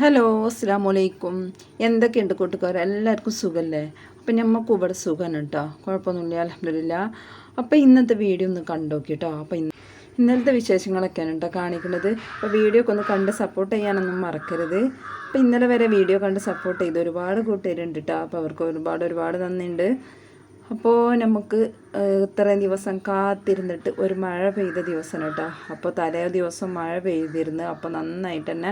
Hello അസ്സാം വലൈക്കും എന്തൊക്കെയുണ്ട് കൂട്ടുകാർ എല്ലാവർക്കും സുഖമല്ലേ അപ്പം ഞമ്മക്ക് ഇവിടെ സുഖമാണ് കേട്ടോ കുഴപ്പമൊന്നുമില്ല അലഹമില്ല അപ്പോൾ ഇന്നത്തെ വീഡിയോ ഒന്ന് കണ്ടോക്കി കേട്ടോ അപ്പോൾ ഇന്ന് ഇന്നലത്തെ വിശേഷങ്ങളൊക്കെയാണ് കേട്ടോ കാണിക്കുന്നത്. അപ്പോൾ വീഡിയോ ഒക്കെ ഒന്ന് കണ്ട് സപ്പോർട്ട് ചെയ്യാനൊന്നും മറക്കരുത്. അപ്പോൾ ഇന്നലെ വരെ വീഡിയോ കണ്ട് സപ്പോർട്ട് ചെയ്ത് ഒരുപാട് കൂട്ടുകാരുണ്ട് കേട്ടോ അപ്പോൾ അവർക്ക് ഒരുപാട് ഒരുപാട് നന്ദിയുണ്ട്. അപ്പോൾ നമുക്ക് ഇത്രയും ദിവസം കാത്തിരുന്നിട്ട് ഒരു മഴ പെയ്ത ദിവസം കേട്ടോ. അപ്പോൾ തലേ ദിവസം മഴ പെയ്തിരുന്നു. അപ്പോൾ നന്നായിട്ട് തന്നെ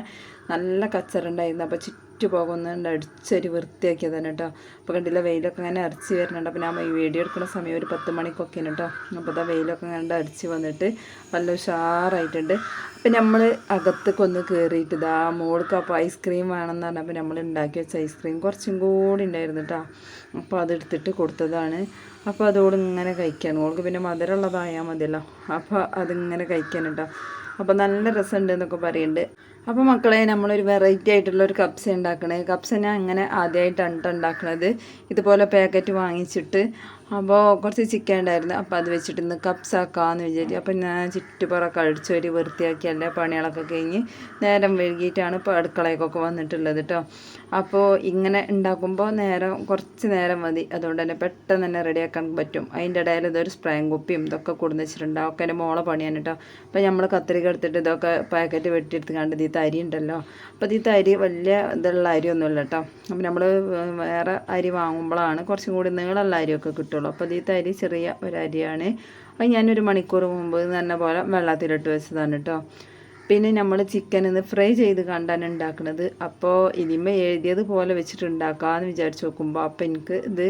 നല്ല കച്ചറുണ്ടായിരുന്നു. അപ്പോൾ ചുറ്റുപോകുന്നുണ്ട് അടിച്ചൊരു വൃത്തിയാക്കിയതാണ് കേട്ടോ അപ്പോൾ കണ്ടില്ല വെയിലൊക്കെ ഇങ്ങനെ അടിച്ച് വരുന്നുണ്ട്. അപ്പോൾ ഞാൻ ഈ വീഡിയോ എടുക്കുന്ന സമയം ഒരു പത്ത് മണിക്കൊക്കെയാണ് കേട്ടോ അപ്പോൾ അതാ വെയിലൊക്കെ കണ്ട് അടിച്ച് വന്നിട്ട് നല്ല ഉഷാറായിട്ടുണ്ട്. അപ്പം നമ്മൾ അകത്തേക്ക് ഒന്ന് കയറിയിട്ട് ഇതാ മോൾക്ക് അപ്പോൾ ഐസ്ക്രീം വേണമെന്ന് അപ്പോൾ നമ്മൾ ഉണ്ടാക്കി വെച്ച ഐസ്ക്രീം കുറച്ചും കൂടി ഉണ്ടായിരുന്നു കേട്ടോ അപ്പോൾ അതെടുത്തിട്ട് കൊടുത്തതാണ്. അപ്പോൾ അതോട് ഇങ്ങനെ കഴിക്കാൻ മോൾക്ക് പിന്നെ മധുരമുള്ളതായാൽ മതിയല്ലോ. അപ്പോൾ അതിങ്ങനെ കഴിക്കാൻ കേട്ടോ അപ്പോൾ നല്ല രസമുണ്ട് എന്നൊക്കെ പറയുന്നുണ്ട് അപ്പോൾ മക്കളെ നമ്മളൊരു വെറൈറ്റി ആയിട്ടുള്ള ഒരു കപ്സ ഉണ്ടാക്കണേ കപ്സ ഞാൻ അങ്ങനെ ആദ്യമായിട്ടാണ് ഉണ്ടാക്കുന്നത് ഇതുപോലെ പാക്കറ്റ് വാങ്ങിച്ചിട്ട് അപ്പോൾ കുറച്ച് ചിക്കൻ ഉണ്ടായിരുന്നു. അപ്പോൾ അത് വെച്ചിട്ട് ഇന്ന് കപ്സ് ആക്കാമെന്ന് വിചാരിച്ചു. അപ്പോൾ ഞാൻ ചുറ്റുപുറമൊക്കെ അടിച്ചു ഒരു വൃത്തിയാക്കി എല്ലാ പണികളൊക്കെ കഴിഞ്ഞ് നേരം വൈകിയിട്ടാണ് ഇപ്പോൾ അടുക്കളയൊക്കെ വന്നിട്ടുള്ളത് കേട്ടോ അപ്പോൾ ഇങ്ങനെ ഉണ്ടാക്കുമ്പോൾ നേരം കുറച്ച് നേരം മതി. അതുകൊണ്ട് തന്നെ പെട്ടെന്ന് തന്നെ റെഡിയാക്കാൻ പറ്റും. അതിന്റെ ഇടയിൽ ഇതൊരു സ്പ്രേം കുപ്പിയും ഇതൊക്കെ കൊടുന്ന് വെച്ചിട്ടുണ്ട്. ഒക്കെ എന്റെ മോളെ പണിയാണ് കേട്ടോ അപ്പോൾ നമ്മൾ കത്രിക എടുത്തിട്ട് ഇതൊക്കെ പാക്കറ്റ് വെട്ടിയെടുത്ത് കണ്ടത് ഈ തരി ഉണ്ടല്ലോ. അപ്പോൾ ഈ തരി വലിയ ഇതുള്ള അരിയൊന്നുമില്ല കേട്ടോ അപ്പോൾ നമ്മൾ വേറെ അരി വാങ്ങുമ്പോഴാണ് കുറച്ചും കൂടി നീളമുള്ള അരിയൊക്കെ കിട്ടുള്ളൂ. അപ്പോൾ ഈ തരി ചെറിയ ഒരു അരിയാണ് അത് ഞാനൊരു മണിക്കൂർ മുമ്പ് തന്നെ പോലെ വെള്ളത്തിലിട്ട് വെച്ചതാണ് കേട്ടോ പിന്നെ നമ്മൾ ചിക്കൻ ഒന്ന് ഫ്രൈ ചെയ്ത് കണ്ടാണ് ഉണ്ടാക്കുന്നത് അപ്പോൾ ഇനിമ എഴുതിയതുപോലെ വെച്ചിട്ട് ഉണ്ടാക്കാമെന്ന് വിചാരിച്ച് നോക്കുമ്പോൾ അപ്പോൾ എനിക്ക് ഇത്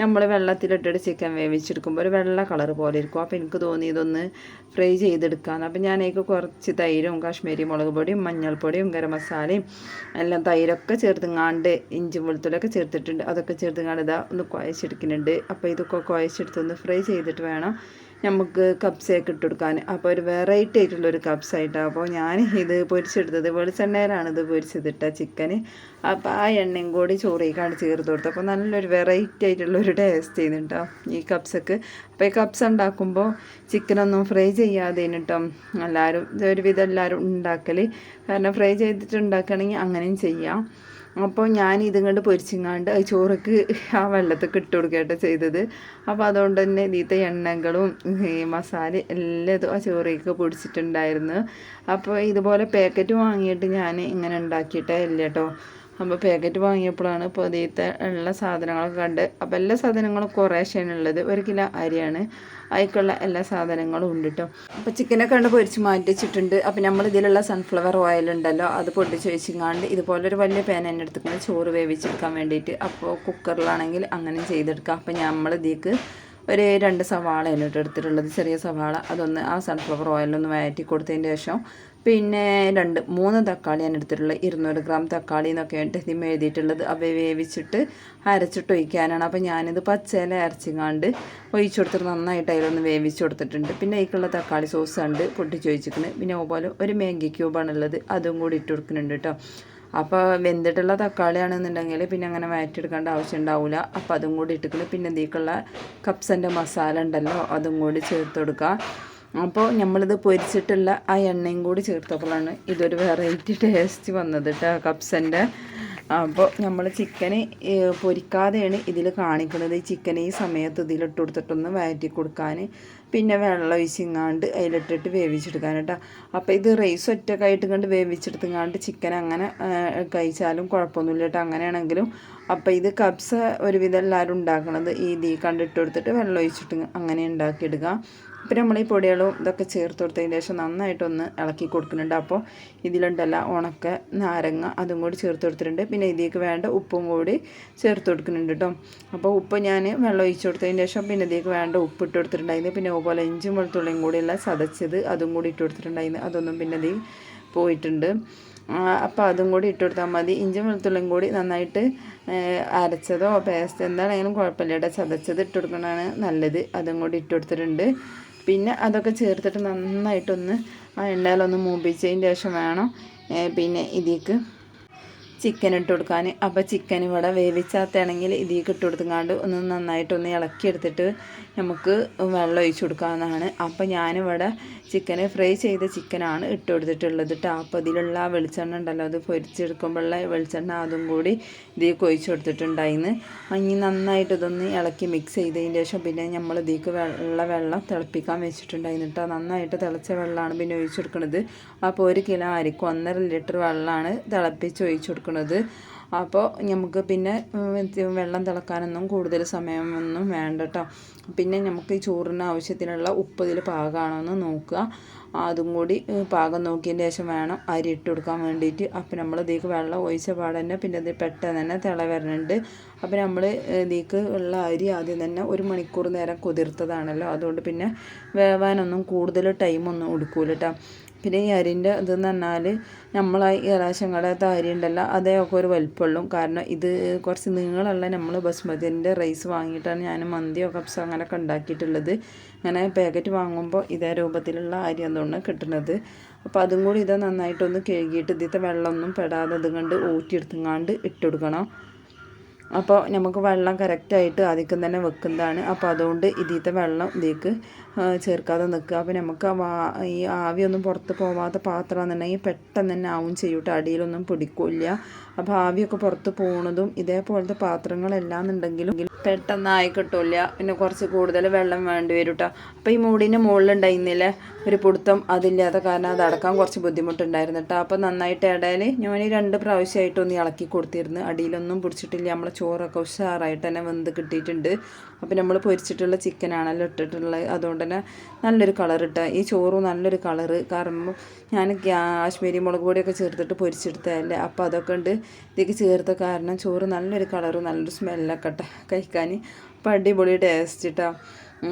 നമ്മൾ വെള്ളത്തിലിട്ടിട്ട് ചിക്കൻ വേവിച്ചെടുക്കുമ്പോൾ ഒരു വെള്ള കളർ പോലെ ഇരിക്കും. അപ്പോൾ എനിക്ക് തോന്നി ഇതൊന്ന് ഫ്രൈ ചെയ്തെടുക്കാമെന്ന് അപ്പോൾ ഞാനേക്ക് കുറച്ച് തൈരും കാശ്മീരി മുളക് പൊടിയും മഞ്ഞൾപ്പൊടിയും ഗരം മസാലയും എല്ലാം തൈരൊക്കെ ചേർത്തുങ്ങാണ്ട് ഇഞ്ചി വെളുത്തുള്ളിയൊക്കെ ചേർത്തിട്ടുണ്ട്. അതൊക്കെ ചേർത്തുങ്ങാണ്ട് ഇതാ ഒന്ന് കുഴച്ചെടുക്കുന്നുണ്ട്. അപ്പോൾ ഇതൊക്കെ കുഴച്ചെടുത്തൊന്ന് ഫ്രൈ ചെയ്തിട്ട് വേണം നമുക്ക് കപ്സയൊക്കെ ഇട്ട് കൊടുക്കാൻ അപ്പോൾ ഒരു വെറൈറ്റി ആയിട്ടുള്ള ഒരു കപ്സ് ആയിട്ടാണ് അപ്പോൾ ഞാൻ ഇത് പൊരിച്ചെടുത്തത് വെളിച്ചെണ്ണയിലാണ് ഇത് പൊരിച്ചതിട്ട ചിക്കൻ അപ്പോൾ ആ എണ്ണയും കൂടി ചോറിക്കാണ് ചേർത്ത് കൊടുത്തു അപ്പോൾ നല്ലൊരു വെറൈറ്റി ആയിട്ടുള്ള ഒരു ടേസ്റ്റ് ചെയ്യുന്നുണ്ടോ ഈ കപ്സക്ക് അപ്പോൾ ഈ കപ്സ് ഉണ്ടാക്കുമ്പോൾ ചിക്കനൊന്നും ഫ്രൈ ചെയ്യാതെ കേട്ടോ എല്ലാവരും ഒരുവിധം എല്ലാവരും ഉണ്ടാക്കൽ കാരണം ഫ്രൈ ചെയ്തിട്ട് ഉണ്ടാക്കുകയാണെങ്കിൽ അങ്ങനെയും ചെയ്യാം. അപ്പോൾ ഞാൻ ഇതും കൊണ്ട് പൊരിച്ചിങ്ങാണ്ട് അത് ചോറക്ക് ആ വെള്ളത്തൊക്കെ ഇട്ട് കൊടുക്കട്ടെ ചെയ്തത്. അപ്പോൾ അതുകൊണ്ട് തന്നെ ഇതിലത്തെ എണ്ണകളും ഈ മസാല എല്ലാം ആ ചോറേക്ക് പൊടിച്ചിട്ടുണ്ടായിരുന്നു. അപ്പോൾ ഇതുപോലെ പാക്കറ്റ് വാങ്ങിയിട്ട് ഞാൻ ഇങ്ങനെ ഉണ്ടാക്കിയിട്ടേ ഇല്ല കേട്ടോ അപ്പോൾ പാക്കറ്റ് വാങ്ങിയപ്പോഴാണ് ഇപ്പോൾ ഇതിലത്തെ ഉള്ള സാധനങ്ങളൊക്കെ കണ്ട്. അപ്പോൾ എല്ലാ സാധനങ്ങളും കുറേശ്ശേ ഉള്ളത്. ഒരു കിലോ അരിയാണ്. അതിക്കുള്ള എല്ലാ സാധനങ്ങളും ഉണ്ട് കേട്ടോ അപ്പോൾ ചിക്കനൊക്കെ കണ്ട് പൊരിച്ച് മാറ്റിച്ചിട്ടുണ്ട് അപ്പോൾ നമ്മൾ ഇതിലുള്ള സൺഫ്ലവർ ഓയിൽ ഉണ്ടല്ലോ അത് പൊട്ടിച്ച് വെച്ചിങ്ങാണ്ട് ഇതുപോലെ ഒരു വലിയ പാൻ എന്നെ എടുത്തിട്ടുണ്ട്. ചോറ് വേവിച്ചെടുക്കാൻ വേണ്ടിയിട്ട്. അപ്പോൾ കുക്കറിലാണെങ്കിൽ അങ്ങനെ ചെയ്തെടുക്കാം. അപ്പോൾ നമ്മൾ ഇതിലേക്ക് ഒരു രണ്ട് സവാളയാണ് കേട്ടോ എടുത്തിട്ടുള്ളത്. ചെറിയ സവാള അതൊന്ന് ആ സൺഫ്ലവർ ഓയിലൊന്ന് വഴറ്റി കൊടുത്തതിന് ശേഷം പിന്നെ രണ്ട് മൂന്ന് തക്കാളിയാണ് എടുത്തിട്ടുള്ളത്. ഇരുന്നൂറ് ഗ്രാം തക്കാളി എന്നൊക്കെയായിട്ട് ഇതിന് എഴുതിയിട്ടുള്ളത്. അവയെ വേവിച്ചിട്ട് അരച്ചിട്ട് ഒഴിക്കാനാണ്. അപ്പോൾ ഞാനിത് പച്ചയില അരച്ചിങ്ങാണ്ട് ഒഴിച്ചു കൊടുത്തിട്ട് നന്നായിട്ട് അതിലൊന്ന് വേവിച്ച് കൊടുത്തിട്ടുണ്ട്. പിന്നെ അതിലേക്കുള്ള തക്കാളി സോസ് ഉണ്ട് പൊട്ടിച്ച് ഒഴിച്ചിരിക്കുന്നത്. പിന്നെ അതുപോലെ ഒരു മാഗി ക്യൂബാണുള്ളത് അതും കൂടി ഇട്ട് കൊടുക്കുന്നുണ്ട് കേട്ടോ. അപ്പോൾ വെന്തിട്ടുള്ള തക്കാളിയാണെന്നുണ്ടെങ്കിൽ പിന്നെ അങ്ങനെ വഴറ്റിയെടുക്കേണ്ട ആവശ്യം ഉണ്ടാവില്ല അപ്പോൾ അതും കൂടി ഇട്ടിട്ട് പിന്നെ ഇതിലേക്കുള്ള കപ്സന്റെ മസാല ഉണ്ടല്ലോ അതും കൂടി ചേർത്ത് കൊടുക്കുക. അപ്പോൾ നമ്മളിത് പൊരിച്ചിട്ടുള്ള ആ എണ്ണയും കൂടി ചേർത്തപ്പോഴാണ് ഇതൊരു വെറൈറ്റി ടേസ്റ്റ് വന്നത് കേട്ടോ കപ്സന്റെ അപ്പോൾ നമ്മൾ ചിക്കന് പൊരിക്കാതെയാണ് ഇതിൽ കാണിക്കുന്നത്. ഈ ചിക്കൻ ഈ സമയത്ത് ഇതിലിട്ട് കൊടുത്തിട്ടൊന്ന് വഴറ്റി കൊടുക്കാൻ പിന്നെ വെള്ളം ഒഴിച്ചിങ്ങാണ്ട് അതിലിട്ടിട്ട് വേവിച്ചെടുക്കാൻ കേട്ടോ. അപ്പോൾ ഇത് റൈസ് ഒറ്റക്കായിട്ട് കണ്ട് വേവിച്ചെടുത്തുങ്ങാണ്ട് ചിക്കൻ അങ്ങനെ കഴിച്ചാലും കുഴപ്പമൊന്നുമില്ല കേട്ടോ. അങ്ങനെയാണെങ്കിലും അപ്പോൾ ഇത് കബ്സ ഒരുവിധം എല്ലാവരും ഉണ്ടാക്കുന്നത് ഈ ഇതീ കണ്ടിട്ട് കൊടുത്തിട്ട് വെള്ളം ഒഴിച്ചിട്ട് അങ്ങനെ ഉണ്ടാക്കിയെടുക്കുക. അപ്പോൾ നമ്മൾ ഈ പൊടികളും ഇതൊക്കെ ചേർത്ത് കൊടുത്തതിന് ശേഷം നന്നായിട്ടൊന്ന് ഇളക്കി കൊടുക്കുന്നുണ്ട്. അപ്പോൾ ഇതിലുണ്ടല്ല ഉണക്ക നാരങ്ങ അതും കൂടി ചേർത്ത് കൊടുത്തിട്ടുണ്ട്. പിന്നെ ഇതിലേക്ക് വേണ്ട ഉപ്പും കൂടി ചേർത്ത് കൊടുക്കുന്നുണ്ട് കേട്ടോ. അപ്പോൾ ഉപ്പ് ഞാൻ വെള്ളം ഒഴിച്ച് കൊടുത്തതിന് ശേഷം പിന്നെ ഇതിലേക്ക് വേണ്ട ഉപ്പ് ഇട്ട് കൊടുത്തിട്ടുണ്ടായിരുന്നു. പിന്നെ അതുപോലെ ഇഞ്ചും വെളുത്തുള്ളിയും കൂടിയുള്ള ചതച്ചത് അതും കൂടി ഇട്ട് കൊടുത്തിട്ടുണ്ടായിരുന്നു. അതൊന്നും പിന്നെ ഇതിൽ പോയിട്ടുണ്ട്. അപ്പോൾ അതും കൂടി ഇട്ട് കൊടുത്താൽ മതി. ഇഞ്ചും വെളുത്തുള്ളിയും കൂടി നന്നായിട്ട് അരച്ചതോ പേസ്റ്റ് എന്താണെങ്കിലും കുഴപ്പമില്ല. ചതച്ചത് ഇട്ട് കൊടുക്കണതാണ് നല്ലത്. അതും കൂടി ഇട്ട് കൊടുത്തിട്ടുണ്ട്. പിന്നെ അതൊക്കെ ചേർത്തിട്ട് നന്നായിട്ടൊന്ന് ആ എണ്ണയിലൊന്ന് മൂപ്പിച്ചതിന് ശേഷം വേണം പിന്നെ ഇതിലേക്ക് ചിക്കൻ ഇട്ട് കൊടുക്കാൻ. അപ്പോൾ ചിക്കൻ ഇവിടെ വേവിച്ചാത്താണെങ്കിൽ ഇതിലേക്ക് ഇട്ട് കൊടുത്തുങ്ങാണ്ട് ഒന്ന് നന്നായിട്ടൊന്ന് ഇളക്കിയെടുത്തിട്ട് നമുക്ക് വെള്ളം ഒഴിച്ചു കൊടുക്കാവുന്നതാണ്. അപ്പോൾ ഞാനിവിടെ ചിക്കൻ ഫ്രൈ ചെയ്ത ചിക്കനാണ് ഇട്ട് കൊടുത്തിട്ടുള്ളത് കേട്ടോ അപ്പോൾ ഇതിലുള്ള ആ വെളിച്ചെണ്ണ ഉണ്ടല്ലോ അത് പൊരിച്ചെടുക്കുമ്പോഴുള്ള വെളിച്ചെണ്ണ അതും കൂടി ഇതിലേക്ക് ഒഴിച്ചു കൊടുത്തിട്ടുണ്ടായിന്ന്. ഇനി നന്നായിട്ട് ഇതൊന്ന് ഇളക്കി മിക്സ് ചെയ്തതിന് ശേഷം പിന്നെ നമ്മൾ ഇതിലേക്ക് വെള്ള വെള്ളം തിളപ്പിക്കാൻ വെച്ചിട്ടുണ്ടായിരുന്നു കേട്ടോ നന്നായിട്ട് തിളച്ച വെള്ളമാണ് പിന്നെ ഒഴിച്ചു കൊടുക്കുന്നത് അപ്പോൾ ഒരു കിലോ അരിക്കും ഒന്നര ലിറ്റർ വെള്ളമാണ് തിളപ്പിച്ച് ഒഴിച്ചു കൊടുക്കുന്നത് അപ്പോൾ നമുക്ക് പിന്നെ വെള്ളം തിളക്കാനൊന്നും കൂടുതൽ സമയമൊന്നും വേണ്ട കേട്ടോ പിന്നെ നമുക്ക് ഈ ചോറിന് ആവശ്യത്തിനുള്ള ഉപ്പ് ഇതിൽ പാകമാണോ എന്ന് നോക്കുക. അതും കൂടി പാകം നോക്കിയതിന് ശേഷം വേണം അരി ഇട്ട് കൊടുക്കാൻ വേണ്ടിയിട്ട്. അപ്പോൾ നമ്മൾ ഇതിലേക്ക് വെള്ളം ഒഴിച്ച പാടെ തന്നെ പിന്നെ ഇത് പെട്ടെന്ന് തന്നെ തിള വരുന്നുണ്ട് അപ്പോൾ നമ്മൾ ഇതിലേക്ക് ഉള്ള അരി ആദ്യം തന്നെ ഒരു മണിക്കൂർ നേരം കുതിർത്തതാണല്ലോ. അതുകൊണ്ട് പിന്നെ വേവാനൊന്നും കൂടുതൽ ടൈമൊന്നും എടുക്കൂല കേട്ടോ പിന്നെ ഈ അരിന്റെ ഇതെന്ന് പറഞ്ഞാൽ നമ്മൾ ഈ റേഷൻ അരി ഉണ്ടല്ലോ അതേയൊക്കെ ഒരു വലിപ്പമുള്ളൂ. കാരണം ഇത് കുറച്ച് നീളമുള്ള നമ്മൾ ബസ്മതിന്റെ റൈസ് വാങ്ങിയിട്ടാണ് ഞാൻ മന്തിയോ കപ്സോ അങ്ങനെയൊക്കെ ഉണ്ടാക്കിയിട്ടുള്ളത്. അങ്ങനെ പാക്കറ്റ് വാങ്ങുമ്പോൾ ഇതേ രൂപത്തിലുള്ള അരി എന്തുകൊണ്ട് കിട്ടുന്നത്. അപ്പോൾ അതും കൂടി ഇത് നന്നായിട്ടൊന്ന് കഴുകിയിട്ട് ഇതിത്തെ വെള്ളമൊന്നും പെടാതെ ഇതുകൊണ്ട് ഊറ്റിയെടുത്തുങ്ങാണ്ട് ഇട്ട് കൊടുക്കണം അപ്പോൾ നമുക്ക് വെള്ളം കറക്റ്റായിട്ട് ആദ്യം തന്നെ വെക്കുന്നതാണ്. അപ്പോൾ അതുകൊണ്ട് ഇതിലത്തെ വെള്ളം ഇതിലേക്ക് ചേർക്കാതെ നിൽക്കുക. അപ്പോൾ നമുക്ക് ആ ഈ ആവിയൊന്നും പുറത്ത് പോവാത്ത പാത്രമാണെന്നുണ്ടെങ്കിൽ പെട്ടെന്ന് തന്നെ ആവും ചെയ്യൂട്ടോ അടിയിലൊന്നും പിടിക്കില്ല. അപ്പോൾ ആവിയൊക്കെ പുറത്ത് പോകുന്നതും ഇതേപോലത്തെ പാത്രങ്ങളെല്ലാം എന്നുണ്ടെങ്കിലും പെട്ടെന്ന് ആയി കിട്ടില്ല. പിന്നെ കുറച്ച് കൂടുതൽ വെള്ളം വേണ്ടി വരും കേട്ടോ. അപ്പോൾ ഈ മൂടിന്റെ മുകളിലുണ്ടായിരുന്നില്ലേ? ഒരു പുടുത്തം അതില്ലാത്ത കാരണം അത് അടക്കാൻ കുറച്ച് ബുദ്ധിമുട്ടുണ്ടായിരുന്നു കേട്ടോ. അപ്പോൾ നന്നായിട്ട് ഇടയിൽ ഞാൻ രണ്ട് പ്രാവശ്യമായിട്ടൊന്ന് ഇളക്കി കൊടുത്തിരുന്നു. അടിയിലൊന്നും പിടിച്ചിട്ടില്ല. നമ്മളെ ചോറൊക്കെ ഉഷാറായിട്ട് തന്നെ വെന്ത് കിട്ടിയിട്ടുണ്ട്. അപ്പോൾ നമ്മൾ പൊരിച്ചിട്ടുള്ള ചിക്കനാണല്ലോ ഇട്ടിട്ടുള്ളത്. അതുകൊണ്ട് തന്നെ നല്ലൊരു കളർ ഇട്ട. ഈ ചോറും നല്ലൊരു കളറ് കാരണം ഞാൻ കാശ്മീരി മുളക് പൊടിയൊക്കെ ചേർത്തിട്ട് പൊരിച്ചെടുത്തതല്ലേ. അപ്പോൾ അതൊക്കെ ഉണ്ട് ഇതേക്ക് ചേർത്ത കാരണം ചോറ് നല്ലൊരു കളറും നല്ലൊരു സ്മെല്ലൊക്കെ കഴിക്കാൻ. അപ്പോൾ അടിപൊളി ടേസ്റ്റ് കേട്ടോ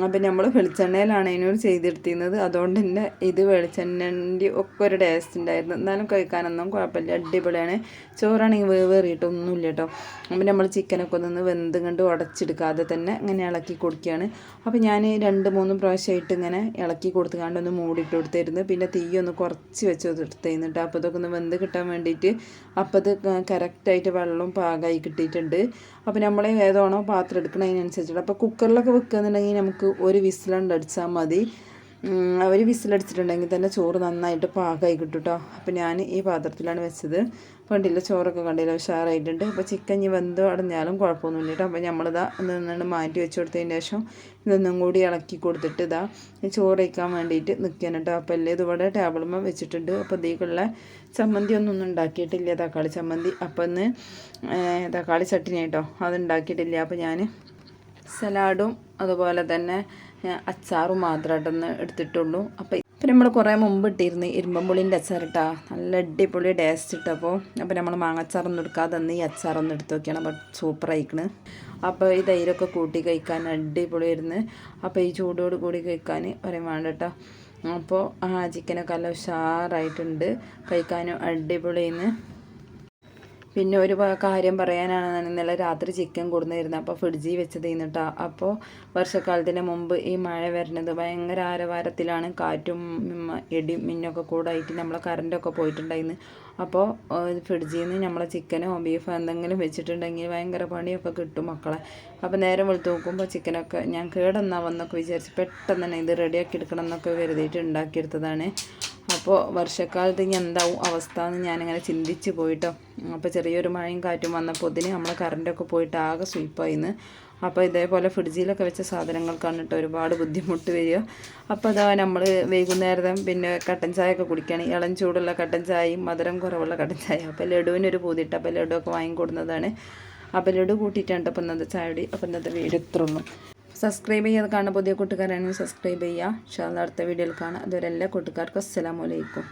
അപ്പം നമ്മൾ വെളിച്ചെണ്ണയിലാണ് അതിനോട് ചെയ്തെടുത്തിരുന്നത്. അതുകൊണ്ട് തന്നെ ഇത് വെളിച്ചെണ്ണന്റെ ഒക്കെ ഒരു ടേസ്റ്റ് ഉണ്ടായിരുന്നു എന്നാലും കഴിക്കാനൊന്നും കുഴപ്പമില്ല. അടിപൊളിയാണ്. ചോറാണെങ്കിൽ വേവേറിയിട്ടൊന്നുമില്ല കേട്ടോ. അപ്പം നമ്മൾ ചിക്കനൊക്കെ ഒന്ന് വെന്ത് കണ്ട് ഉടച്ചെടുക്കാതെ തന്നെ ഇങ്ങനെ ഇളക്കി കൊടുക്കുകയാണ്. അപ്പോൾ ഞാൻ രണ്ട് മൂന്ന് പ്രാവശ്യമായിട്ട് ഇങ്ങനെ ഇളക്കി കൊടുത്തുകൊണ്ട് ഒന്ന് മൂടിയിട്ട് കൊടുത്തിരുന്നു. പിന്നെ തീ ഒന്ന് കുറച്ച് വെച്ച് കൊടുത്തിരുന്നു കേട്ടോ. അപ്പോൾ ഇതൊക്കെ ഒന്ന് വെന്ത് കിട്ടാൻ വേണ്ടിയിട്ട് അപ്പോൾ അത് കറക്റ്റായിട്ട് വെള്ളം പാകമായി കിട്ടിയിട്ടുണ്ട്. അപ്പോൾ നമ്മൾ ഏതാണോ പാത്രം എടുക്കണതിനനുസരിച്ചിട്ട് അപ്പോൾ കുക്കറിലൊക്കെ വെക്കുകയെന്നുണ്ടെങ്കിൽ നമുക്ക് ഒരു വിസിലണ്ട് അടിച്ചാൽ മതി ഒരു വിസിലടിച്ചിട്ടുണ്ടെങ്കിൽ തന്നെ ചോറ് നന്നായിട്ട് പാകമായി കിട്ടും കേട്ടോ അപ്പോൾ ഞാൻ ഈ പാത്രത്തിലാണ് വെച്ചത്. കണ്ടില്ല ചോറൊക്കെ കണ്ടില്ല ഉഷാറായിട്ടുണ്ട്. അപ്പോൾ ചിക്കൻ ഇനി വെന്ത് അടഞ്ഞാലും കുഴപ്പമൊന്നുമില്ല കേട്ടോ. അപ്പോൾ നമ്മളിതാ നിന്നാണ് മാറ്റി വെച്ച് കൊടുത്തതിന് ശേഷം ഇതൊന്നും കൂടി ഇളക്കി കൊടുത്തിട്ട് ഇതാ ചോറ് വയ്ക്കാൻ വേണ്ടിയിട്ട് നിൽക്കാൻ കേട്ടോ. അപ്പോൾ എല്ലാം ഇതുപോലെ ടേബിളുമ്പോൾ വെച്ചിട്ടുണ്ട്. അപ്പോൾ ഇതിലേക്കുള്ള ചമ്മന്തി ഒന്നും ഒന്നും ഉണ്ടാക്കിയിട്ടില്ല. തക്കാളി ചമ്മന്തി. അപ്പം ഇന്ന് തക്കാളി ചട്ടിനി കേട്ടോ അത് ഉണ്ടാക്കിയിട്ടില്ല. അപ്പോൾ ഞാൻ സലാഡും അതുപോലെ തന്നെ അച്ചാറും മാത്രമായിട്ടൊന്ന് എടുത്തിട്ടുള്ളൂ. അപ്പോൾ ഇപ്പം നമ്മൾ കുറേ മുമ്പ് ഇട്ടിരുന്നു അച്ചാർ ഇട്ടാ നല്ല അടിപൊളി ടേസ്റ്റ് ഇട്ടപ്പോൾ അപ്പോൾ നമ്മൾ മാങ്ങച്ചാറൊന്നും എടുക്കാതെ തന്നെ ഈ അച്ചാറൊന്നും എടുത്ത് നോക്കിയാണ്. അപ്പോൾ സൂപ്പർ ആയിക്കണ്. അപ്പോൾ ഈ തൈരൊക്കെ കൂട്ടി കഴിക്കാൻ അടിപൊളിയായിരുന്നു അപ്പോൾ ഈ ചൂടോട് കൂടി കഴിക്കാൻ പറയാൻ വേണ്ട കേട്ടോ അപ്പോൾ ആ ചിക്കനൊക്കെ നല്ല ഉഷാറായിട്ടുണ്ട്. കഴിക്കാനും അടിപൊളിയെന്ന് പിന്നെ ഒരു കാര്യം പറയാനാണ് ഞാൻ ഇന്നലെ രാത്രി ചിക്കൻ കൊടുന്നിരുന്നത് അപ്പോൾ ഫ്രിഡ്ജിൽ വെച്ചത് കേട്ടോ അപ്പോൾ വർഷക്കാലത്തിന് മുമ്പ് ഈ മഴ വരുന്നത് ഭയങ്കര ആരവാരത്തിലാണ്. കാറ്റും ഇടി മിന്നൊക്കെ കൂടായിട്ട് നമ്മളെ കറണ്ടൊക്കെ പോയിട്ടുണ്ടായിരുന്നു അപ്പോൾ ഫ്രിഡ്ജിൽ നിന്ന് നമ്മളെ ചിക്കനോ ബീഫോ എന്തെങ്കിലും വെച്ചിട്ടുണ്ടെങ്കിൽ ഭയങ്കര പണിയൊക്കെ കിട്ടും മക്കളെ. അപ്പോൾ നേരം വെളുത്ത് നോക്കുമ്പോൾ ചിക്കനൊക്കെ ഞാൻ കേടെന്നാവെന്നൊക്കെ വിചാരിച്ച് പെട്ടെന്ന് തന്നെ ഇത് റെഡിയാക്കി എടുക്കണം എന്നൊക്കെ കരുതിയിട്ട് ഉണ്ടാക്കിയെടുത്തതാണ്. അപ്പോൾ വർഷക്കാലത്ത് ഇനി എന്താവും അവസ്ഥ എന്ന് ഞാനിങ്ങനെ ചിന്തിച്ച് പോയിട്ടോ. അപ്പോൾ ചെറിയൊരു മഴയും കാറ്റും വന്നപ്പോൾ ഇതിന് നമ്മൾ കറണ്ടൊക്കെ പോയിട്ട് ആകെ സ്വീപ്പായിന്ന് അപ്പോൾ ഇതേപോലെ ഫ്രിഡ്ജിലൊക്കെ വെച്ച സാധനങ്ങൾക്കാണ് കേട്ടോ ഒരുപാട് ബുദ്ധിമുട്ട് വരിക. അപ്പോൾ അതാ നമ്മൾ വൈകുന്നേരം പിന്നെ കട്ടൻ ചായ ഒക്കെ കുടിക്കുകയാണ് ഇളം ചൂടുള്ള കട്ടൻ ചായയും മധുരം കുറവുള്ള കട്ടൻ ചായ അപ്പോൾ ലഡുവിനൊരു പൂതിട്ട് അപ്പോൾ ലഡു ഒക്കെ വാങ്ങിക്കൊടുന്നതാണ് അപ്പോൾ ലഡു കൂട്ടിയിട്ടാണ് അപ്പോൾ ഇന്നത്തെ ചായടി അപ്പോൾ ഇന്നത്തെ വീഡിയോ ഇത്രയുള്ളൂ സബ്സ്ക്രൈബ് ചെയ്യാതെ കാണുന്ന പുതിയ കൂട്ടുകാരാണെങ്കിൽ സബ്സ്ക്രൈബ് ചെയ്യുക ഷാ അടുത്ത വീഡിയോയിൽ കാണാം. അതുവരെ എല്ലാ കൂട്ടുകാർക്കും അസ്സലാമലൈക്കും